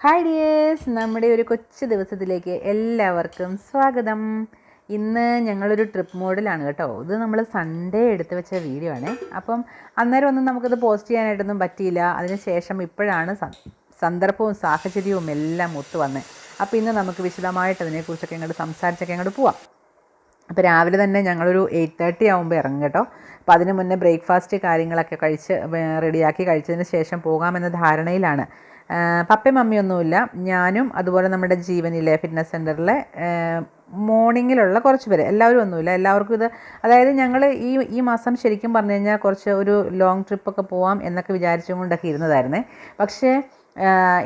Hi dears. നമ്മുടെ ഒരു കൊച്ചു ദിവസത്തിലേക്ക് എല്ലാവർക്കും സ്വാഗതം. ഇന്ന് ഞങ്ങളൊരു ട്രിപ്പ് മോഡിലാണ് കേട്ടോ. ഇത് നമ്മൾ സൺഡേ എടുത്ത് വെച്ച വീഡിയോ ആണ്. അപ്പം അന്നേരം ഒന്നും നമുക്കത് പോസ്റ്റ് ചെയ്യാനായിട്ടൊന്നും പറ്റിയില്ല. അതിന് ശേഷം ഇപ്പോഴാണ് സന്ദർഭവും സാഹചര്യവും എല്ലാം ഒത്തു വന്ന്. അപ്പോൾ ഇന്ന് നമുക്ക് വിശദമായിട്ട് അതിനെക്കുറിച്ചൊക്കെ ഇങ്ങോട്ട് സംസാരിച്ചൊക്കെ ഇങ്ങോട്ട് പോവാം. അപ്പോൾ രാവിലെ തന്നെ ഞങ്ങളൊരു എയ്റ്റ് തേർട്ടി ആകുമ്പോൾ ഇറങ്ങും കേട്ടോ. അപ്പോൾ അതിന് മുന്നേ ബ്രേക്ക്ഫാസ്റ്റ് കാര്യങ്ങളൊക്കെ കഴിച്ച് റെഡിയാക്കി കഴിച്ചതിന് ശേഷം പോകാമെന്ന ധാരണയിലാണ്. പപ്പയും മമ്മിയൊന്നുമില്ല ഞാനും അതുപോലെ നമ്മുടെ ജീവനിലെ ഫിറ്റ്നസ് സെന്ററിലെ മോർണിംഗിലുള്ള കുറച്ച് പേര്. എല്ലാവരും ഒന്നുമില്ല. എല്ലാവർക്കും ഇത് അതായത് ഞങ്ങൾ ഈ ഈ മാസം ശരിക്കും പറഞ്ഞു കഴിഞ്ഞാൽ കുറച്ച് ഒരു ലോങ് ട്രിപ്പൊക്കെ പോവാം എന്നൊക്കെ വിചാരിച്ചും കൊണ്ടൊക്കെ ഇരുന്നതായിരുന്നേ. പക്ഷേ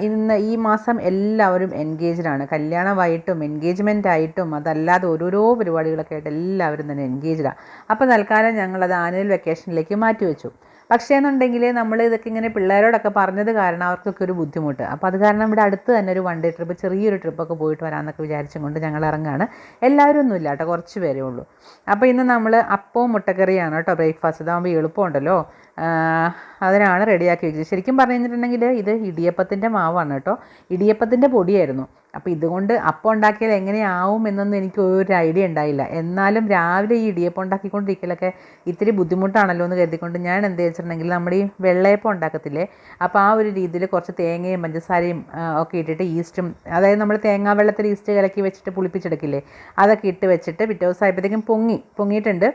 ഇന്ന് ഈ മാസം എല്ലാവരും എൻഗേജ്ഡ് ആണ്. കല്യാണമായിട്ടും എൻഗേജ്മെന്റ് ആയിട്ടും അതല്ലാതെ ഓരോരോ പരിപാടികളൊക്കെ ആയിട്ട് എല്ലാവരും തന്നെ എൻഗേജ്ഡാണ് അപ്പോൾ തൽക്കാലം ഞങ്ങളത് ആനുവൽ വെക്കേഷനിലേക്ക് മാറ്റി വെച്ചു. പക്ഷേ എന്നുണ്ടെങ്കിൽ നമ്മൾ ഇതൊക്കെ ഇങ്ങനെ പിള്ളേരോടൊക്കെ പറഞ്ഞത് കാരണം അവർക്കൊക്കെ ഒരു ബുദ്ധിമുട്ട്. അപ്പോൾ അത് കാരണം ഇവിടെ അടുത്ത് തന്നെ ഒരു വൺ ഡേ ട്രിപ്പ് ചെറിയൊരു ട്രിപ്പൊക്കെ പോയിട്ട് വരാമെന്നൊക്കെ വിചാരിച്ചും കൊണ്ട് ഞങ്ങൾ ഇറങ്ങുകയാണ് എല്ലാവരും ഒന്നുമില്ല കേട്ടോ കുറച്ച് പേരേ ഉള്ളൂ. അപ്പോൾ ഇന്ന് നമ്മൾ അപ്പവും മുട്ടക്കറിയാണ് കേട്ടോ ബ്രേക്ക്ഫാസ്റ്റ് ഇതാകുമ്പോൾ എളുപ്പമുണ്ടല്ലോ. അതിനാണ് റെഡിയാക്കി വെച്ചത്. ശരിക്കും പറഞ്ഞു കഴിഞ്ഞിട്ടുണ്ടെങ്കിൽ ഇത് ഇടിയപ്പത്തിന്റെ മാവാണ് കേട്ടോ. ഇടിയപ്പത്തിന്റെ പൊടിയായിരുന്നു. അപ്പോൾ ഇതുകൊണ്ട് അപ്പം ഉണ്ടാക്കിയാൽ എങ്ങനെയാവും എന്നൊന്നും എനിക്ക് ഒരു ഐഡിയ ഉണ്ടായില്ല. എന്നാലും രാവിലെ ഈ ഇടിയപ്പം ഉണ്ടാക്കിക്കൊണ്ടിരിക്കലൊക്കെ ഇത്തിരി ബുദ്ധിമുട്ടാണല്ലോ എന്ന് കരുതിക്കൊണ്ട് ഞാൻ എന്ത് വെച്ചിട്ടുണ്ടെങ്കിൽ നമ്മുടെ ഈ വെള്ളയപ്പം ഉണ്ടാക്കത്തില്ലേ? അപ്പോൾ ആ ഒരു രീതിയിൽ കുറച്ച് തേങ്ങയും പഞ്ചസാരയും ഒക്കെ ഇട്ടിട്ട് ഈസ്റ്റും അതായത് നമ്മൾ തേങ്ങാ വെള്ളത്തിൽ ഈസ്റ്റ് കലക്കി വെച്ചിട്ട് പുളിപ്പിച്ചെടുക്കില്ലേ? അതൊക്കെ ഇട്ട് വെച്ചിട്ട് പിറ്റേ ദിവസം ആയപ്പോഴത്തേക്കും പൊങ്ങി പൊങ്ങിയിട്ടുണ്ട്.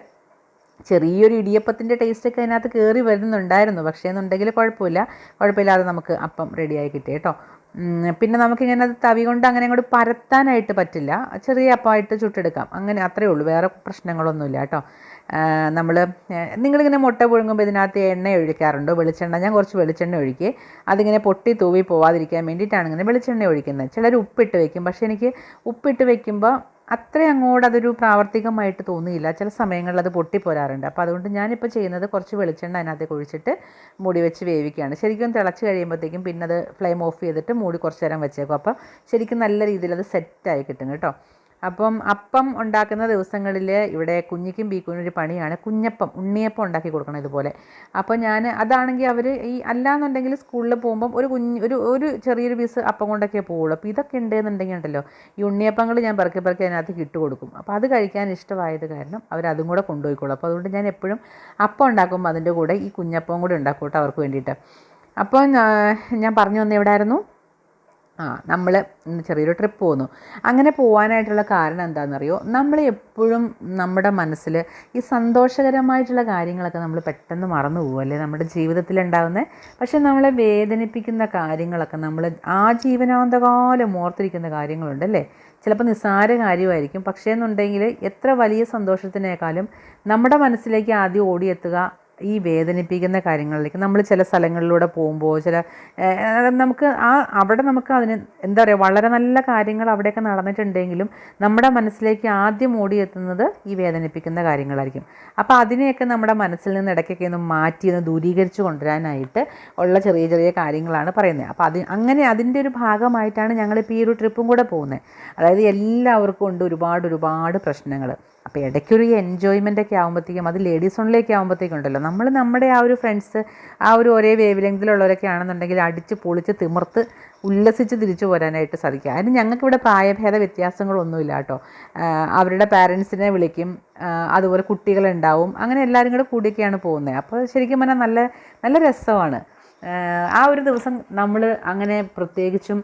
ചെറിയൊരു ഇടിയപ്പത്തിന്റെ ടേസ്റ്റൊക്കെ അതിനകത്ത് കയറി വരുന്നുണ്ടായിരുന്നു. പക്ഷേ എന്നുണ്ടെങ്കിൽ കുഴപ്പമില്ല. കുഴപ്പമില്ലാതെ നമുക്ക് അപ്പം റെഡിയായി കിട്ടി കേട്ടോ. പിന്നെ നമുക്കിങ്ങനെ അത് തവി കൊണ്ട് അങ്ങനെ അങ്ങോട്ട് പരത്താനായിട്ട് പറ്റില്ല. ചെറിയ അപ്പമായിട്ട് ചുട്ടെടുക്കാം. അങ്ങനെ അത്രയേ ഉള്ളൂ. വേറെ പ്രശ്നങ്ങളൊന്നുമില്ല കേട്ടോ. നമ്മൾ നിങ്ങളിങ്ങനെ മുട്ട പുഴുങ്ങുമ്പോൾ ഇതിനകത്ത് എണ്ണ ഒഴിക്കാറുണ്ട്? വെളിച്ചെണ്ണ ഞാൻ കുറച്ച് വെളിച്ചെണ്ണ ഒഴിക്കുക അതിങ്ങനെ പൊട്ടി തൂവി പോവാതിരിക്കാൻ വേണ്ടിയിട്ടാണ് ഇങ്ങനെ വെളിച്ചെണ്ണ ഒഴിക്കുന്നത്. ചിലർ ഉപ്പിട്ട് വെക്കും. പക്ഷേ എനിക്ക് ഉപ്പിട്ട് വെക്കുമ്പോൾ അത്ര അങ്ങോട്ട് അതൊരു പ്രാവർത്തികമായിട്ട് തോന്നിയില്ല. ചില സമയങ്ങളിൽ അത് പൊട്ടിപ്പോരാറുണ്ട്. അപ്പോൾ അതുകൊണ്ട് ഞാനിപ്പോൾ ചെയ്യുന്നത് കുറച്ച് വെളിച്ചെണ്ണ അതിനകത്തേക്ക് ഒഴിച്ചിട്ട് മൂടി വെച്ച് വേവിക്കുകയാണ്. ശരിക്കും തിളച്ച് കഴിയുമ്പോഴത്തേക്കും പിന്നെ അത് ഫ്ലെയിം ഓഫ് ചെയ്തിട്ട് മൂടി കുറച്ച് നേരം വെച്ചേക്കും. അപ്പോൾ ശരിക്കും നല്ല രീതിയിൽ അത് സെറ്റായി കിട്ടും കേട്ടോ. അപ്പം അപ്പം ഉണ്ടാക്കുന്ന ദിവസങ്ങളിൽ ഇവിടെ കുഞ്ഞിക്കും ബീക്കുനും ഒരു പണിയാണ് കുഞ്ഞപ്പം ഉണ്ണിയപ്പം ഉണ്ടാക്കി കൊടുക്കണം ഇതുപോലെ. അപ്പോൾ ഞാൻ അതാണെങ്കിൽ അവർ ഈ അല്ലാന്നുണ്ടെങ്കിൽ സ്കൂളിൽ പോകുമ്പം ഒരു കുഞ്ഞ് ഒരു ഒരു ചെറിയൊരു പീസ് അപ്പം കൊണ്ടൊക്കെ പോവുള്ളൂ അപ്പോൾ ഇതൊക്കെ ഉണ്ടെന്നുണ്ടെങ്കിൽ ഉണ്ടല്ലോ ഈ ഉണ്ണിയപ്പങ്ങൾ ഞാൻ പെറുക്കി പെറുക്കി അതിനകത്ത് ഇട്ട് കൊടുക്കും. അപ്പോൾ അത് കഴിക്കാൻ ഇഷ്ടമായത് കാരണം അവരതും കൂടെ കൊണ്ടുപോയിക്കോളും. അപ്പോൾ അതുകൊണ്ട് ഞാൻ എപ്പോഴും അപ്പം ഉണ്ടാക്കുമ്പോൾ അതിന്റെ കൂടെ ഈ കുഞ്ഞപ്പവും കൂടെ ഉണ്ടാക്കും കേട്ടോ അവർക്ക് വേണ്ടിയിട്ട്. അപ്പോൾ ഞാൻ പറഞ്ഞു വന്ന എവിടെയായിരുന്നു ആ നമ്മൾ ചെറിയൊരു ട്രിപ്പ് പോകുന്നു അങ്ങനെ പോകാനായിട്ടുള്ള കാരണം എന്താണെന്നറിയോ? നമ്മൾ എപ്പോഴും നമ്മുടെ മനസ്സിൽ ഈ സന്തോഷകരമായിട്ടുള്ള കാര്യങ്ങളൊക്കെ നമ്മൾ പെട്ടെന്ന് മറന്നു പോകുമല്ലേ നമ്മുടെ ജീവിതത്തിൽ ഉണ്ടാകുന്നത് പക്ഷേ നമ്മളെ വേദനിപ്പിക്കുന്ന കാര്യങ്ങളൊക്കെ നമ്മൾ ആ ജീവനാന്തകാലം ഓർത്തിരിക്കുന്ന കാര്യങ്ങളുണ്ടല്ലേ ചിലപ്പോൾ നിസ്സാര കാര്യമായിരിക്കും. പക്ഷേ എന്നുണ്ടെങ്കിൽ എത്ര വലിയ സന്തോഷത്തിനേക്കാളും നമ്മുടെ മനസ്സിലേക്ക് ആദ്യം ഓടിയെത്തുക ഈ വേദനിപ്പിക്കുന്ന കാര്യങ്ങളിലേക്ക് നമ്മൾ ചില സ്ഥലങ്ങളിലൂടെ പോകുമ്പോൾ ചില നമുക്ക് ആ അവിടെ നമുക്ക് അതിന് എന്താ പറയുക വളരെ നല്ല കാര്യങ്ങൾ അവിടെയൊക്കെ നടന്നിട്ടുണ്ടെങ്കിലും നമ്മുടെ മനസ്സിലേക്ക് ആദ്യം ഓടിയെത്തുന്നത് ഈ വേദനിപ്പിക്കുന്ന കാര്യങ്ങളായിരിക്കും. അപ്പോൾ അതിനെയൊക്കെ നമ്മുടെ മനസ്സിൽ നിന്ന് ഇടയ്ക്കൊക്കെ ഒന്ന് മാറ്റി ഒന്ന് ദൂരീകരിച്ച് കൊണ്ടുവരാനായിട്ട് ഉള്ള ചെറിയ ചെറിയ കാര്യങ്ങളാണ് പറയുന്നത്. അപ്പോൾ അത് അങ്ങനെ അതിന്റെ ഒരു ഭാഗമായിട്ടാണ് ഞങ്ങളിപ്പോൾ ഈ ഒരു ട്രിപ്പും കൂടെ പോകുന്നത്. അതായത് എല്ലാവർക്കും ഉണ്ട് ഒരുപാട് ഒരുപാട് പ്രശ്നങ്ങൾ. അപ്പോൾ ഇടയ്ക്കൊരു എൻജോയ്മെന്റ് ഒക്കെ ആകുമ്പോഴത്തേക്കും അത് ലേഡീസ് ഓണിലേക്ക് ആകുമ്പോഴത്തേക്കും ഉണ്ടല്ലോ. നമ്മൾ നമ്മുടെ ആ ഒരു ഫ്രണ്ട്സ് ആ ഒരു ഒരേ വേവ് ലെങ്തിലുള്ളവരൊക്കെ ആണെന്നുണ്ടെങ്കിൽ അടിച്ച് പൊളിച്ച് തിമിർത്ത് ഉല്ലസിച്ച് തിരിച്ചു പോരാനായിട്ട് സാധിക്കും. അതിന് ഞങ്ങൾക്കിവിടെ പ്രായഭേദ വ്യത്യാസങ്ങളൊന്നുമില്ല കേട്ടോ. അവരുടെ പാരൻസിനെ വിളിക്കും അതുപോലെ കുട്ടികളുണ്ടാവും അങ്ങനെ എല്ലാവരും കൂടെ കൂടിയൊക്കെയാണ് പോകുന്നത്. അപ്പോൾ ശരിക്കും പറഞ്ഞാൽ നല്ല നല്ല രസമാണ്. ആ, ആ ഒരു ദിവസം നമ്മൾ അങ്ങനെ പ്രത്യേകിച്ചും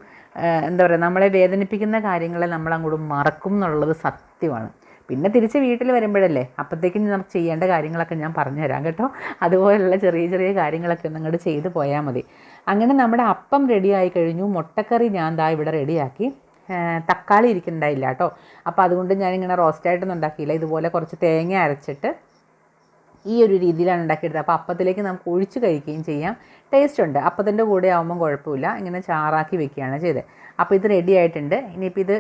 എന്താ പറയുക നമ്മളെ വേദനിപ്പിക്കുന്ന കാര്യങ്ങളെ നമ്മൾ അങ്ങോട്ട് മറക്കും എന്നുള്ളത് സത്യമാണ്. പിന്നെ തിരിച്ച് വീട്ടിൽ വരുമ്പോഴല്ലേ? അപ്പോഴത്തേക്കും നമുക്ക് ചെയ്യേണ്ട കാര്യങ്ങളൊക്കെ ഞാൻ പറഞ്ഞുതരാം കേട്ടോ. അതുപോലുള്ള ചെറിയ ചെറിയ കാര്യങ്ങളൊക്കെ നിങ്ങളുടെ ചെയ്ത് പോയാൽ മതി. അങ്ങനെ നമ്മുടെ അപ്പം റെഡിയായി കഴിഞ്ഞു. മുട്ടക്കറി ഞാൻ ദാ ഇവിടെ റെഡിയാക്കി തക്കാളി ഇരിക്കുന്നുണ്ടായില്ല കേട്ടോ. അപ്പോൾ അതുകൊണ്ട് ഞാനിങ്ങനെ റോസ്റ്റായിട്ടൊന്നും ഉണ്ടാക്കിയില്ല. ഇതുപോലെ കുറച്ച് തേങ്ങ അരച്ചിട്ട് ഈ ഒരു രീതിയിലാണ് ഉണ്ടാക്കിയെടുത്തത്. അപ്പോൾ അപ്പത്തിലേക്ക് നമുക്ക് ഒഴിച്ച് കഴിക്കുകയും ചെയ്യാം. ടേസ്റ്റ് ഉണ്ട്. അപ്പത്തിന്റെ കൂടെ ആകുമ്പം കുഴപ്പമില്ല. ഇങ്ങനെ ചാറാക്കി വെക്കുകയാണ് ചെയ്തത്. അപ്പോൾ ഇത് റെഡി ആയിട്ടുണ്ട്. ഇനിയിപ്പോൾ ഇത്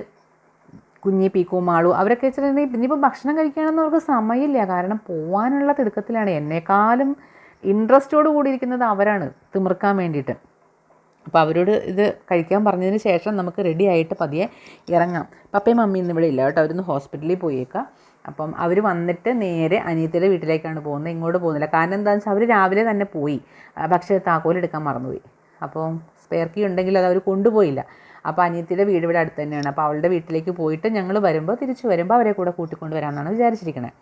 കുഞ്ഞി പീക്കു മാളു അവരൊക്കെ വെച്ചിട്ടുണ്ടെങ്കിൽ ഇനിയിപ്പോൾ ഭക്ഷണം കഴിക്കാനൊന്നും അവർക്ക് സമയമില്ല. കാരണം പോകാനുള്ള തിടുക്കത്തിലാണ്. എന്നെക്കാളും ഇൻട്രസ്റ്റോട് കൂടിയിരിക്കുന്നത് അവരാണ്. തിമിർക്കാൻ വേണ്ടിയിട്ട്. അപ്പോൾ അവരോട് ഇത് കഴിക്കാൻ പറഞ്ഞതിന് ശേഷം നമുക്ക് റെഡി ആയിട്ട് പതിയെ ഇറങ്ങാം. പപ്പയും മമ്മിയും ഇവിടെ ഇല്ല കേട്ടോ. അവരൊന്ന് ഹോസ്പിറ്റലിൽ പോയേക്കാം. അപ്പം അവർ വന്നിട്ട് നേരെ അനിയത്തിയുടെ വീട്ടിലേക്കാണ് പോകുന്നത്. ഇങ്ങോട്ട് പോകുന്നില്ല. കാരണം എന്താണെന്ന് വെച്ചാൽ അവർ രാവിലെ തന്നെ പോയി. പക്ഷേ താക്കോൽ എടുക്കാൻ മറന്നുപോയി. അപ്പം സ്പെയർ കീ ഉണ്ടെങ്കിൽ അത് അവർ കൊണ്ടുപോയില്ല. അപ്പോൾ അനിയത്തിയുടെ വീട് ഇവിടെ അടുത്ത് തന്നെയാണ്. അപ്പോൾ അവളുടെ വീട്ടിലേക്ക് പോയിട്ട് ഞങ്ങൾ വരുമ്പോൾ തിരിച്ചു വരുമ്പോൾ അവരെ കൂടെ കൂട്ടിക്കൊണ്ട് വരാമെന്നാണ് വിചാരിച്ചിരിക്കുന്നത്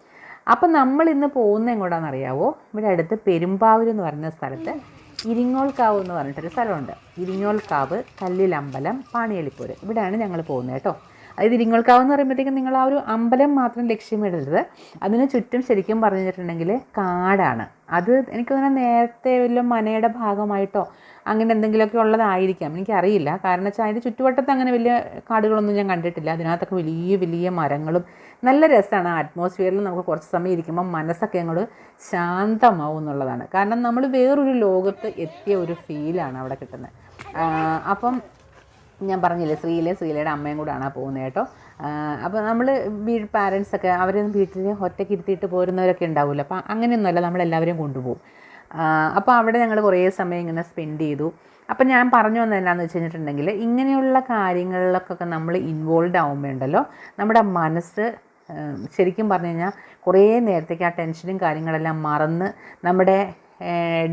അപ്പം നമ്മൾ ഇന്ന് പോകുന്ന എങ്ങോട്ടാണെന്ന് അറിയാവോ ഇവിടെ അടുത്ത് പെരുമ്പാവൂർ എന്ന് പറയുന്ന സ്ഥലത്ത് ഇരിങ്ങോൾക്കാവ് എന്ന് പറഞ്ഞിട്ടൊരു സ്ഥലമുണ്ട്. ഇരിങ്ങോൾക്കാവ് കല്ലിലമ്പലം പാണിയളിപ്പൂർ ഇവിടെയാണ് ഞങ്ങൾ പോകുന്നത് കേട്ടോ. അതായത് ഇരിങ്ങോൾക്കാവ് എന്ന് പറയുമ്പോഴത്തേക്കും നിങ്ങൾ ആ ഒരു അമ്പലം മാത്രം ലക്ഷ്യമിടരുത്. അതിന് ചുറ്റും ശരിക്കും പറഞ്ഞിട്ടുണ്ടെങ്കിൽ കാടാണ്. അത് എനിക്ക് തോന്നുന്നത് നേരത്തെ വല്ല മനയുടെ ഭാഗമായിട്ടോ അങ്ങനെ എന്തെങ്കിലുമൊക്കെ ഉള്ളതായിരിക്കാം. എനിക്കറിയില്ല. കാരണം വെച്ചാൽ അതിന്റെ ചുറ്റുവട്ടത്ത് അങ്ങനെ വലിയ കാടുകളൊന്നും ഞാൻ കണ്ടിട്ടില്ല. അതിനകത്തൊക്കെ വലിയ വലിയ മരങ്ങളും നല്ല രസമാണ്. ആ അറ്റ്മോസ്ഫിയറിൽ നമുക്ക് കുറച്ച് സമയം ഇരിക്കുമ്പോൾ മനസ്സൊക്കെ അങ്ങോട്ട് ശാന്തമാവും എന്നുള്ളതാണ്. കാരണം നമ്മൾ വേറൊരു ലോകത്ത് എത്തിയ ഒരു ഫീലാണ് അവിടെ കിട്ടുന്നത്. അപ്പം ഞാൻ പറഞ്ഞില്ലേ ശ്രീയിലെ ശ്രീലയുടെ അമ്മയും കൂടാണ് പോകുന്നത് കേട്ടോ. അപ്പോൾ നമ്മൾ വീട് പാരൻസൊക്കെ അവർ വീട്ടിൽ ഒറ്റയ്ക്ക് ഇരുത്തിയിട്ട് പോരുന്നവരൊക്കെ ഉണ്ടാവില്ല. അപ്പോൾ അങ്ങനെയൊന്നുമല്ല നമ്മളെല്ലാവരെയും കൊണ്ടുപോകും. അപ്പോൾ അവിടെ ഞങ്ങൾ കുറേ സമയം ഇങ്ങനെ സ്പെൻഡ് ചെയ്തു. അപ്പം ഞാൻ പറഞ്ഞു വന്നത് എന്നാന്ന് വെച്ച് കഴിഞ്ഞിട്ടുണ്ടെങ്കിൽ ഇങ്ങനെയുള്ള കാര്യങ്ങളിലൊക്കെ നമ്മൾ ഇൻവോൾവ് ആവുമ്പോണ്ടല്ലോ നമ്മുടെ മനസ്സ് ശരിക്കും പറഞ്ഞു കഴിഞ്ഞാൽ കുറേ നേരത്തേക്ക് ആ ടെൻഷനും കാര്യങ്ങളെല്ലാം മറന്ന് നമ്മുടെ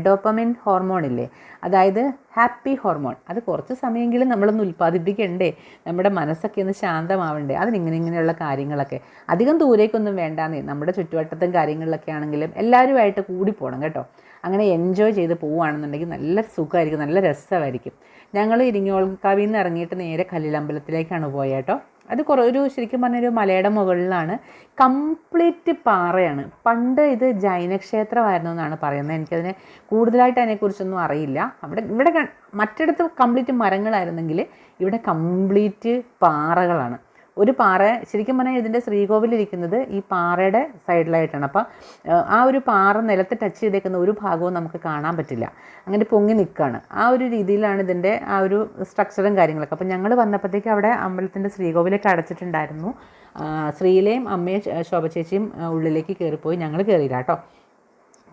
ഡോപ്പമിൻ ഹോർമോൺ ഇല്ലേ അതായത് ഹാപ്പി ഹോർമോൺ. അത് കുറച്ച് സമയമെങ്കിലും നമ്മളൊന്ന് ഉൽപ്പാദിപ്പിക്കണ്ടേ? നമ്മുടെ മനസ്സൊക്കെ ഒന്ന് ശാന്തമാവണ്ടേ? അതിനിങ്ങനെ ഇങ്ങനെയുള്ള കാര്യങ്ങളൊക്കെ. അധികം ദൂരേക്കൊന്നും വേണ്ടാന്നേ. നമ്മുടെ ചുറ്റുവട്ടത്തും കാര്യങ്ങളിലൊക്കെ ആണെങ്കിലും എല്ലാവരുമായിട്ട് കൂടി പോകണം കേട്ടോ. അങ്ങനെ എൻജോയ് ചെയ്ത് പോവുകയാണെന്നുണ്ടെങ്കിൽ നല്ല സുഖമായിരിക്കും. നല്ല രസമായിരിക്കും. ഞങ്ങൾ ഇരിങ്ങോൾക്കാവിൽ നിന്ന് ഇറങ്ങിയിട്ട് നേരെ കല്ലിലമ്പലത്തിലേക്കാണ് പോയേട്ടോ അത് കുറേ ഒരു ശരിക്കും പറഞ്ഞൊരു മലയുടെ മുകളിലാണ്. കംപ്ലീറ്റ് പാറയാണ്. പണ്ട് ഇത് ജൈനക്ഷേത്രമായിരുന്നു എന്നാണ് പറയുന്നത്. എനിക്കതിനെ കൂടുതലായിട്ട് അതിനെക്കുറിച്ചൊന്നും അറിയില്ല. അവിടെ ഇവിടെ മറ്റിടത്ത് കംപ്ലീറ്റ് മരങ്ങളായിരുന്നെങ്കിൽ ഇവിടെ കംപ്ലീറ്റ് പാറകളാണ്. ഒരു പാറ ശരിക്കും പറഞ്ഞാൽ ഇതിന്റെ ശ്രീകോവിലിരിക്കുന്നത് ഈ പാറയുടെ സൈഡിലായിട്ടാണ്. അപ്പം ആ ഒരു പാറ നിലത്ത് ടച്ച് ചെയ്തേക്കുന്ന ഒരു ഭാഗവും നമുക്ക് കാണാൻ പറ്റില്ല. അങ്ങനെ പൊങ്ങി നിൽക്കുകയാണ് ആ ഒരു രീതിയിലാണ് ഇതിന്റെ ആ ഒരു സ്ട്രക്ചറും കാര്യങ്ങളൊക്കെ. അപ്പം ഞങ്ങൾ വന്നപ്പോഴത്തേക്ക് അവിടെ അമ്പലത്തിന്റെ ശ്രീകോവിലൊക്കെ അടച്ചിട്ടുണ്ടായിരുന്നു. ശ്രീലയും അമ്മയും ശോഭ ചേച്ചിയും ഉള്ളിലേക്ക് കയറിപ്പോയി ഞങ്ങൾ കയറിയില്ല കേട്ടോ.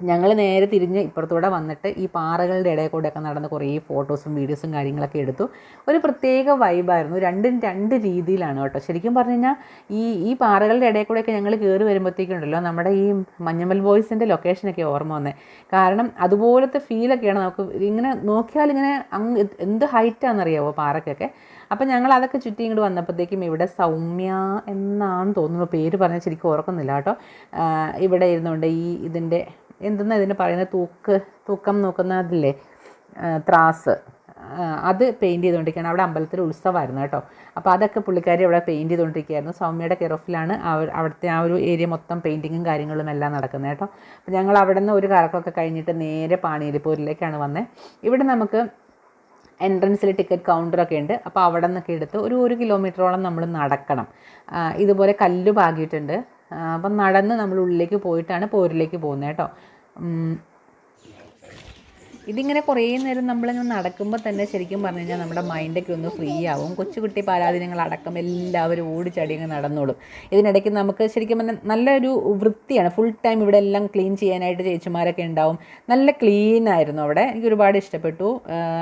ഞങ്ങൾ നേരെ തിരിഞ്ഞ് ഇപ്പുറത്തൂടെ വന്നിട്ട് ഈ പാറകളുടെ ഇടയിൽ കൂടെയൊക്കെ നടന്ന് കുറേ ഫോട്ടോസും വീഡിയോസും കാര്യങ്ങളൊക്കെ എടുത്തു. ഒരു പ്രത്യേക വൈബായിരുന്നു രണ്ടും രണ്ട് രീതിയിലാണ് കേട്ടോ. ശരിക്കും പറഞ്ഞു കഴിഞ്ഞാൽ ഈ ഈ പാറകളുടെ ഇടയിൽ കൂടെയൊക്കെ ഞങ്ങൾ കയറി വരുമ്പോഴത്തേക്കുണ്ടല്ലോ നമ്മുടെ ഈ മഞ്ഞമ്മൽ ബോയ്സിന്റെ ലൊക്കേഷനൊക്കെ ഓർമ്മ വന്നത് കാരണം അതുപോലത്തെ ഫീലൊക്കെയാണ് നമുക്ക് ഇങ്ങനെ നോക്കിയാൽ ഇങ്ങനെ അങ്ങ് എന്ത് ഹൈറ്റാണെന്നറിയാവോ പാറക്കൊക്കെ? അപ്പം ഞങ്ങൾ അതൊക്കെ ചുറ്റി ഇങ്ങോട്ട് വന്നപ്പോഴത്തേക്കും ഇവിടെ സൗമ്യ എന്നാണ് തോന്നുന്നു. പേര് പറഞ്ഞാൽ ശരിക്കും ഓർക്കുന്നില്ല കേട്ടോ. ഇവിടെ ഇരുന്നുകൊണ്ട് ഈ ഇതിന്റെ എന്തെന്നാ ഇതിന് പറയുന്നത്? തൂക്ക് തൂക്കം നോക്കുന്നതില്ലേ? ത്രാസ്. അത് പെയിന്റ് ചെയ്തുകൊണ്ടിരിക്കുകയാണ്. അവിടെ അമ്പലത്തിൽ ഉത്സവമായിരുന്നു കേട്ടോ. അപ്പോൾ അതൊക്കെ പുള്ളിക്കാരി അവിടെ പെയിന്റ് ചെയ്തുകൊണ്ടിരിക്കുകയായിരുന്നു. സൗമ്യയുടെ കെയർ അവർ അവിടുത്തെ ആ ഒരു ഏരിയ മൊത്തം പെയിന്റിങ്ങും കാര്യങ്ങളും എല്ലാം നടക്കുന്നത് കേട്ടോ. അപ്പോൾ ഞങ്ങൾ അവിടെ നിന്ന് ഒരു കറക്കമൊക്കെ കഴിഞ്ഞിട്ട് നേരെ പാണിയിലിപ്പൂരിലേക്കാണ് വന്നത് ഇവിടെ നമുക്ക് എൻട്രൻസിൽ ടിക്കറ്റ് കൗണ്ടറൊക്കെ ഉണ്ട്. അപ്പോൾ അവിടെ നിന്നൊക്കെ എടുത്ത് ഒരു ഒരു കിലോമീറ്ററോളം നമ്മൾ നടക്കണം. ഇതുപോലെ കല്ല് പാകിയിട്ടുണ്ട്. അപ്പം നടന്ന് നമ്മൾ ഉള്ളിലേക്ക് പോയിട്ടാണ് പോരിലേക്ക് പോകുന്നത് കേട്ടോ. ഇതിങ്ങനെ കുറേ നേരം നമ്മളിങ്ങനെ നടക്കുമ്പോൾ തന്നെ ശരിക്കും പറഞ്ഞു കഴിഞ്ഞാൽ നമ്മുടെ മൈൻഡൊക്കെ ഒന്ന് ഫ്രീ ആവും. കൊച്ചുകുട്ടി പാരാധീനങ്ങളടക്കം എല്ലാവരും ഓടിച്ചടി അങ്ങ് നടന്നോളും. ഇതിനിടയ്ക്ക് നമുക്ക് ശരിക്കും പറഞ്ഞാൽ നല്ലൊരു വൃത്തിയാണ്. ഫുൾ ടൈം ഇവിടെ എല്ലാം ക്ലീൻ ചെയ്യാനായിട്ട് ചേച്ചിമാരൊക്കെ ഉണ്ടാവും. നല്ല ക്ലീൻ ആയിരുന്നു അവിടെ. എനിക്ക് ഒരുപാട് ഇഷ്ടപ്പെട്ടു.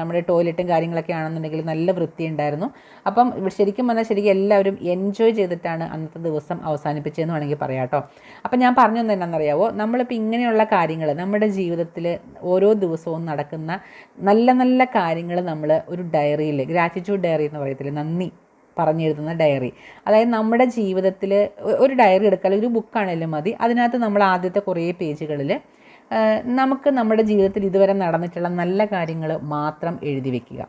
നമ്മുടെ ടോയ്ലറ്റും കാര്യങ്ങളൊക്കെ ആണെന്നുണ്ടെങ്കിൽ നല്ല വൃത്തി ഉണ്ടായിരുന്നു. അപ്പം ശരിക്കും പറഞ്ഞാൽ ശരിക്കും എല്ലാവരും എൻജോയ് ചെയ്തിട്ടാണ് അന്നത്തെ ദിവസം അവസാനിപ്പിച്ചതെന്ന് വേണമെങ്കിൽ പറയാം കേട്ടോ. അപ്പം ഞാൻ പറഞ്ഞു എന്നാണെന്നറിയാവോ നമ്മളിപ്പോൾ ഇങ്ങനെയുള്ള കാര്യങ്ങൾ നമ്മുടെ ജീവിതത്തിൽ ഓരോ ദിവസവും നടക്കുന്ന നല്ല നല്ല കാര്യങ്ങൾ നമ്മൾ ഒരു ഡയറിയിൽ ഗ്രാറ്റിറ്റ്യൂഡ് ഡയറി എന്ന് പറയത്തില്ലേ നന്ദി പറഞ്ഞെഴുതുന്ന ഡയറി. അതായത് നമ്മുടെ ജീവിതത്തിൽ ഒരു ഡയറി അല്ലെങ്കിൽ ഒരു ബുക്കാണെങ്കിലും മതി. അതിനകത്ത് നമ്മൾ ആദ്യത്തെ കുറേ പേജുകളിൽ നമുക്ക് നമ്മുടെ ജീവിതത്തിൽ ഇതുവരെ നടന്നിട്ടുള്ള നല്ല കാര്യങ്ങൾ മാത്രം എഴുതി വെക്കുക.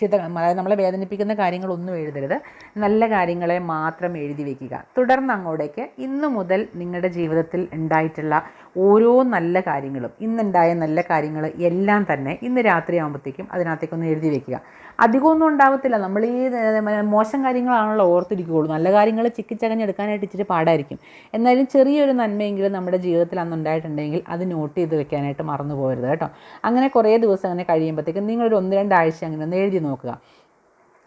ചിത അതായത് നമ്മളെ വേദനിപ്പിക്കുന്ന കാര്യങ്ങളൊന്നും എഴുതരുത്. നല്ല കാര്യങ്ങളെ മാത്രം എഴുതി വയ്ക്കുക തുടർന്ന് അങ്ങോട്ടേക്ക് ഇന്നു മുതൽ നിങ്ങളുടെ ജീവിതത്തിൽ ഉണ്ടായിട്ടുള്ള ഓരോ നല്ല കാര്യങ്ങളും ഇന്നുണ്ടായ നല്ല കാര്യങ്ങൾ എല്ലാം തന്നെ ഇന്ന് രാത്രി ആകുമ്പോഴത്തേക്കും അതിനകത്തേക്കൊന്ന് എഴുതി വെക്കുക. അധികമൊന്നും ഉണ്ടാവത്തില്ല. നമ്മൾ ഈ മോശം കാര്യങ്ങളാണല്ലോ ഓർത്തിരിക്കുകയുള്ളൂ. നല്ല കാര്യങ്ങൾ ചിക്കിച്ചകഞ്ഞെടുക്കാനായിട്ട് ഇച്ചിരി പാടായിരിക്കും. എന്നാലും ചെറിയൊരു നന്മയെങ്കിലും നമ്മുടെ ജീവിതത്തിൽ അന്ന് ഉണ്ടായിട്ടുണ്ടെങ്കിൽ അത് നോട്ട് ചെയ്ത് വെക്കാനായിട്ട് മറന്നു പോകരുത് കേട്ടോ. അങ്ങനെ കുറേ ദിവസം അങ്ങനെ കഴിയുമ്പോഴത്തേക്കും നിങ്ങളൊരു ഒന്ന് രണ്ടാഴ്ച അങ്ങനെ ഒന്ന് എഴുതി നോക്കുക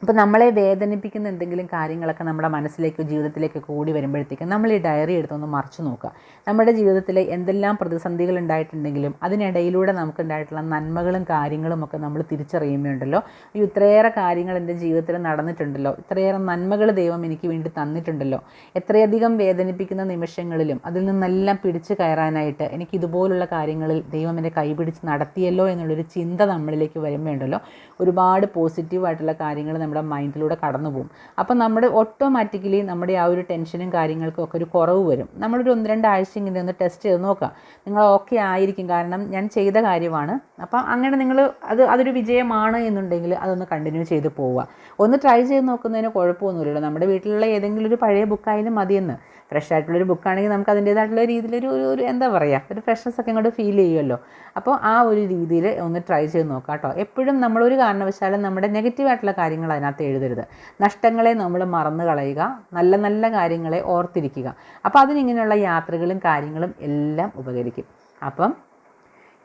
അപ്പോൾ നമ്മളെ വേദനിപ്പിക്കുന്ന എന്തെങ്കിലും കാര്യങ്ങളൊക്കെ നമ്മുടെ മനസ്സിലേക്കോ ജീവിതത്തിലേക്കോ കൂടി വരുമ്പോഴത്തേക്കും നമ്മൾ ഈ ഡയറി എടുത്തൊന്ന് മറിച്ച് നോക്കുക. നമ്മുടെ ജീവിതത്തിൽ എന്തെല്ലാം പ്രതിസന്ധികൾ ഉണ്ടായിട്ടുണ്ടെങ്കിലും അതിനിടയിലൂടെ നമുക്കുണ്ടായിട്ടുള്ള നന്മകളും കാര്യങ്ങളും ഒക്കെ നമ്മൾ തിരിച്ചറിയുമ്പോണ്ടല്ലോ ഈ ഇത്രയേറെ കാര്യങ്ങൾ എന്റെ ജീവിതത്തിൽ നടന്നിട്ടുണ്ടല്ലോ. ഇത്രയേറെ നന്മകൾ ദൈവം എനിക്ക് വേണ്ടി തന്നിട്ടുണ്ടല്ലോ. എത്രയധികം വേദനിപ്പിക്കുന്ന നിമിഷങ്ങളിലും അതിൽ നിന്നെല്ലാം പിടിച്ചു കയറാനായിട്ട് എനിക്ക് ഇതുപോലുള്ള കാര്യങ്ങളിൽ ദൈവം എന്റെ കൈപിടിച്ച് നടത്തിയല്ലോ എന്നുള്ളൊരു ചിന്ത നമ്മളിലേക്ക് വരുമ്പോണ്ടല്ലോ ഒരുപാട് പോസിറ്റീവായിട്ടുള്ള കാര്യങ്ങൾ നമ്മുടെ മൈൻഡിലൂടെ കടന്നു പോകും. അപ്പം നമ്മുടെ ഓട്ടോമാറ്റിക്കലി നമ്മുടെ ആ ഒരു ടെൻഷനും കാര്യങ്ങൾക്കും ഒക്കെ ഒരു കുറവ് വരും. നമ്മളൊരു ഒന്ന് രണ്ടാഴ്ച ഇങ്ങനെ ഒന്ന് ടെസ്റ്റ് ചെയ്ത് നോക്കാം. നിങ്ങൾ ഓക്കെ ആയിരിക്കും. കാരണം ഞാൻ ചെയ്ത കാര്യമാണ്. അപ്പം അങ്ങനെ നിങ്ങൾ അത് അതൊരു വിജയമാണ് എന്നുണ്ടെങ്കിൽ അതൊന്ന് കണ്ടിന്യൂ ചെയ്ത് പോവുക. ഒന്ന് ട്രൈ ചെയ്ത് നോക്കുന്നതിന് കുഴപ്പമൊന്നുമില്ലല്ലോ. നമ്മുടെ വീട്ടിലുള്ള ഏതെങ്കിലും ഒരു പഴയ ബുക്കായാലും മതിയെന്ന്. ഫ്രഷ് ആയിട്ടുള്ളൊരു ബുക്കാണെങ്കിൽ നമുക്ക് അതിന്റേതായിട്ടുള്ള രീതിയിലൊരു ഒരു എന്താ പറയുക ഒരു ഫ്രഷ്നസ് ഒക്കെ ഇങ്ങോട്ട് ഫീൽ ചെയ്യുമല്ലോ. അപ്പോൾ ആ ഒരു രീതിയിൽ ഒന്ന് ട്രൈ ചെയ്ത് നോക്കാം കേട്ടോ എപ്പോഴും നമ്മളൊരു കാരണവശാലും നമ്മുടെ നെഗറ്റീവായിട്ടുള്ള കാര്യങ്ങൾ അതിനകത്ത് എഴുതരുത്. നഷ്ടങ്ങളെ നമ്മൾ മറന്നു കളയുക നല്ല നല്ല കാര്യങ്ങളെ ഓർത്തിരിക്കുക. അപ്പോൾ അതിനിങ്ങനെയുള്ള യാത്രകളും കാര്യങ്ങളും എല്ലാം ഉപകരിക്കും. അപ്പം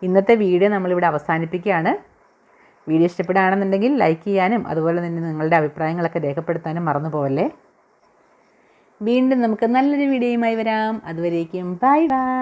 ഇന്നത്തെ വീഡിയോ നമ്മളിവിടെ അവസാനിപ്പിക്കുകയാണ്. വീഡിയോ ഇഷ്ടപ്പെടുകയാണെന്നുണ്ടെങ്കിൽ ലൈക്ക് ചെയ്യാനും അതുപോലെ തന്നെ നിങ്ങളുടെ അഭിപ്രായങ്ങളൊക്കെ രേഖപ്പെടുത്താനും മറന്നു പോവല്ലേ? വീണ്ടും നമുക്ക് നല്ലൊരു വീഡിയോയുമായി വരാം. അതുവരേക്കും ബൈ ബൈ